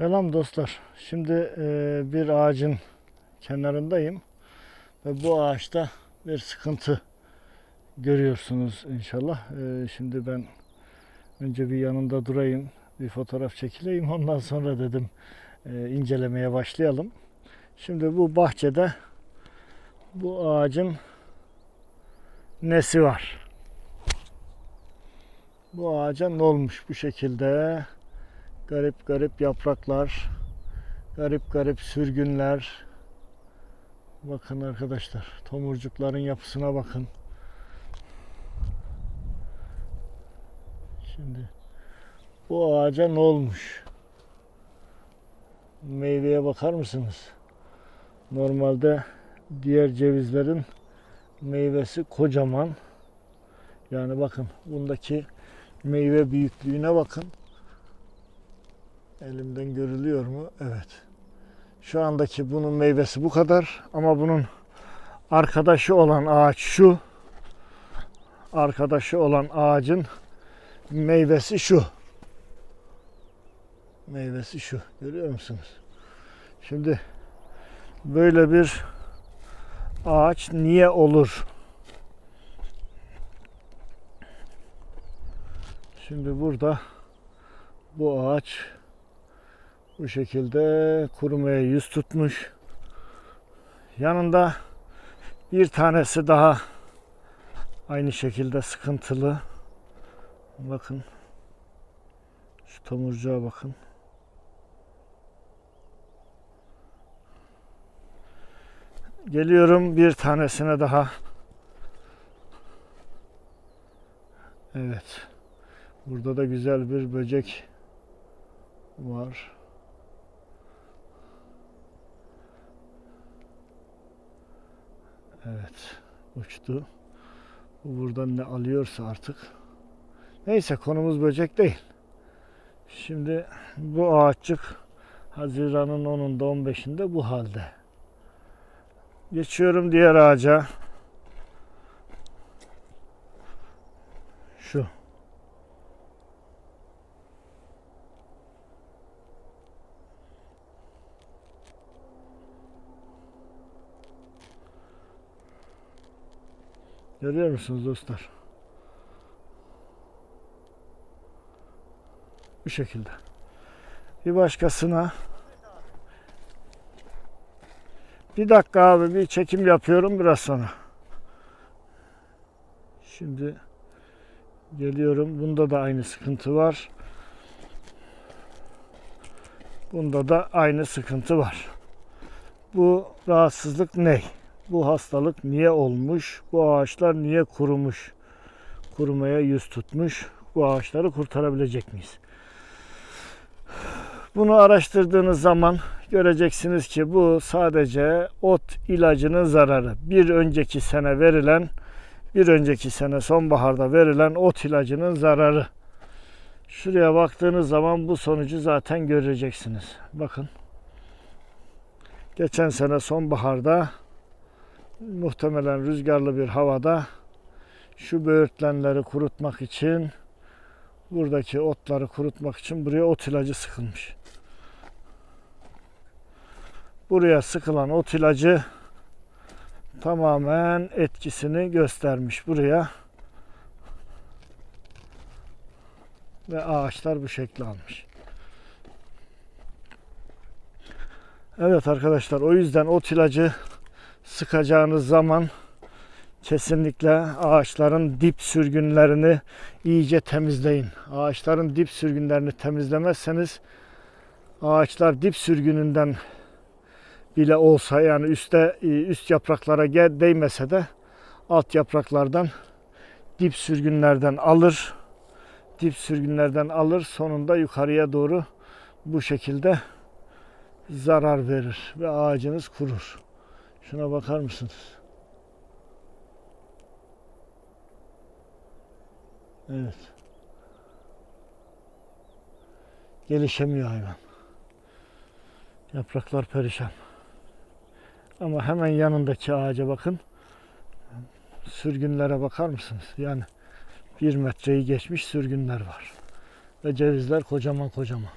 Selam dostlar. Şimdi e, bir ağacın kenarındayım ve bu ağaçta bir sıkıntı görüyorsunuz inşallah. E, şimdi ben önce bir yanında durayım, bir fotoğraf çekileyim. Ondan sonra dedim e, incelemeye başlayalım. Şimdi bu bahçede bu ağacın nesi var? Bu ağaca ne olmuş bu şekilde? Garip garip yapraklar, garip garip sürgünler. Bakın arkadaşlar, tomurcukların yapısına bakın. Şimdi bu ağaca ne olmuş? Meyveye bakar mısınız? Normalde diğer cevizlerin meyvesi kocaman. Yani bakın bundaki meyve büyüklüğüne bakın. Elimden görülüyor mu? Evet. Şu andaki bunun meyvesi bu kadar ama bunun arkadaşı olan ağaç şu. Arkadaşı olan ağacın meyvesi şu. Meyvesi şu. Görüyor musunuz? Şimdi böyle bir ağaç niye olur? Şimdi burada bu ağaç bu şekilde kurumaya yüz tutmuş. Yanında bir tanesi daha aynı şekilde sıkıntılı. Bakın. Şu tomurcuğa bakın. Geliyorum bir tanesine daha. Evet. Burada da güzel bir böcek var. Evet. Uçtu. Bu buradan ne alıyorsa artık. Neyse konumuz böcek değil. Şimdi bu ağaççık Haziran'ın 10'unda 15'inde bu halde. Geçiyorum diğer ağaca. Şu. Görüyor musunuz dostlar? Bu şekilde. Bir başkasına bir dakika abi bir çekim yapıyorum biraz sonra. Şimdi geliyorum. Bunda da aynı sıkıntı var. Bunda da aynı sıkıntı var. Bu rahatsızlık ne? Bu hastalık niye olmuş? Bu ağaçlar niye kurumuş? Kurumaya yüz tutmuş. Bu ağaçları kurtarabilecek miyiz? Bunu araştırdığınız zaman göreceksiniz ki bu sadece ot ilacının zararı. Bir önceki sene verilen, bir önceki sene sonbaharda verilen ot ilacının zararı. Şuraya baktığınız zaman bu sonucu zaten göreceksiniz. Bakın. Geçen sene sonbaharda muhtemelen rüzgarlı bir havada şu böğürtlenleri kurutmak için buradaki otları kurutmak için buraya ot ilacı sıkılmış. Buraya sıkılan ot ilacı tamamen etkisini göstermiş buraya. Ve ağaçlar bu şekli almış. Evet arkadaşlar o yüzden ot ilacı sıkacağınız zaman kesinlikle ağaçların dip sürgünlerini iyice temizleyin. Ağaçların dip sürgünlerini temizlemezseniz ağaçlar dip sürgününden bile olsa yani üstte üst yapraklara değmese de alt yapraklardan dip sürgünlerden alır. Dip sürgünlerden alır sonunda yukarıya doğru bu şekilde zarar verir ve ağacınız kurur. Şuna bakar mısınız? Evet. Gelişemiyor hayvan. Yapraklar perişan. Ama hemen yanındaki ağaca bakın. Sürgünlere bakar mısınız? Yani bir metreyi geçmiş sürgünler var. Ve cevizler kocaman kocaman.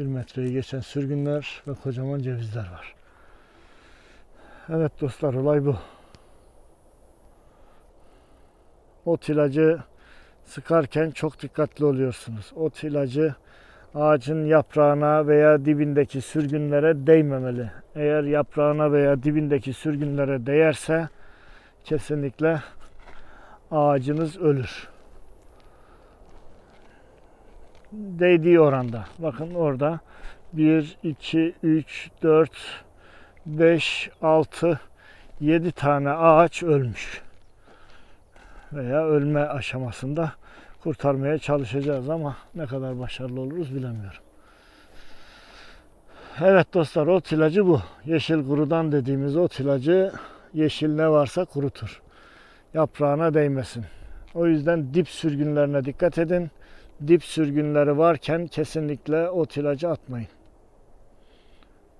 Bir metreyi geçen sürgünler ve kocaman cevizler var. Evet dostlar olay bu. Ot ilacı sıkarken çok dikkatli oluyorsunuz. Ot ilacı ağacın yaprağına veya dibindeki sürgünlere değmemeli. Eğer yaprağına veya dibindeki sürgünlere değerse kesinlikle ağacınız ölür. Değdiği oranda. Bakın orada 1, 2, 3, 4, 5, 6, 7 tane ağaç ölmüş. Veya ölme aşamasında kurtarmaya çalışacağız ama ne kadar başarılı oluruz bilemiyorum. Evet dostlar ot ilacı bu. Yeşil kurudan dediğimiz ot ilacı yeşil ne varsa kurutur. Yaprağına değmesin. O yüzden dip sürgünlerine dikkat edin. Dip sürgünleri varken kesinlikle ot ilacı atmayın.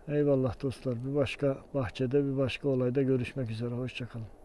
Eyvallah dostlar. Bir başka bahçede bir başka olayda görüşmek üzere. Hoşçakalın.